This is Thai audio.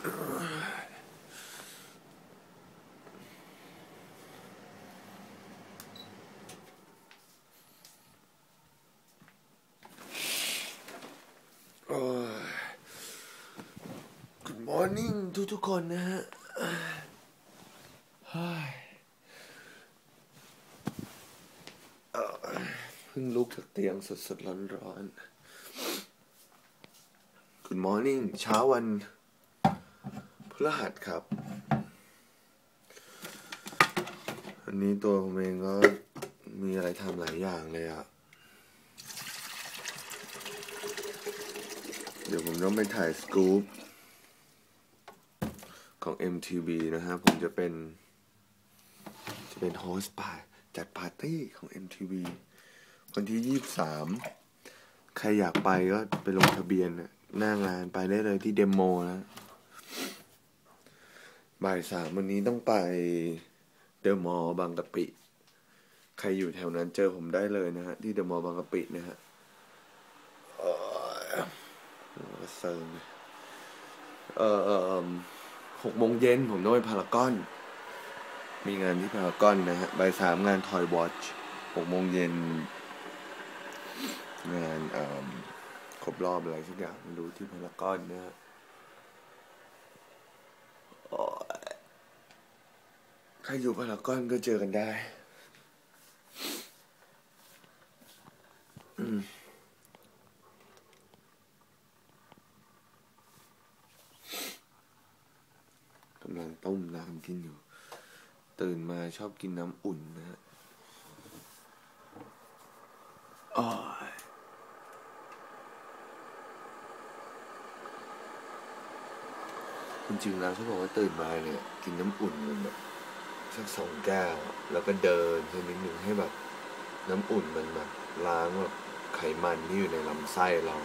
โอ้ย Good morning ทุกทุกๆคนนะฮะเฮ้ยเอ่อเพิ่งลุกจากเตียงสดๆร้อนๆ Good morning เช้าวัน พฤหัสครับ อันนี้ตัวผมเองก็มีอะไรทำหลายอย่างเลยอะเดี๋ยวผมต้องไปถ่ายสกู๊ปของ MTV นะฮะ ผมจะเป็น จะเป็นโฮสต์ปาจัดปาร์ตี้ของ MTV วันที่ยี่สามใครอยากไปก็ไปลงทะเบียนน่ะหน้างานไปได้เลยที่เดโมนะ บ่ายสามวันนี้ต้องไปเดอะมอลล์บางกะปิ ใครอยู่แถวนั้นเจอผมได้เลยนะฮะ ที่เดอะมอลล์บางกะปินะฮะเออเซิร์นเอ่อเออหกโมงเย็นผมต้องไปพารากอน มีงานที่พารากอนนะฮะบ่ายสามงานทอยวอชหกโมงเย็นงานเอ่อครบรอบอะไรสักอย่างไม่รู้ที่พารากอนนะฮะโอ้ยใครอยู่พารากอนก็เจอกันได้ อืมกำลังต้มน้ำกินอยู่ ตื่นมาชอบกินน้ำอุ่นนะฮะอ้ายจริงๆแล้วเขาบอกว่าตื่นมาเนี่ย กินน้ำอุ่นมันแบบ สักสองแก้ว แล้วก็เดินสักนิดหนึ่งให้แบบ น้ำอุ่นมันแบบล้างแบบไขมันที่อยู่ในลำไส้เรา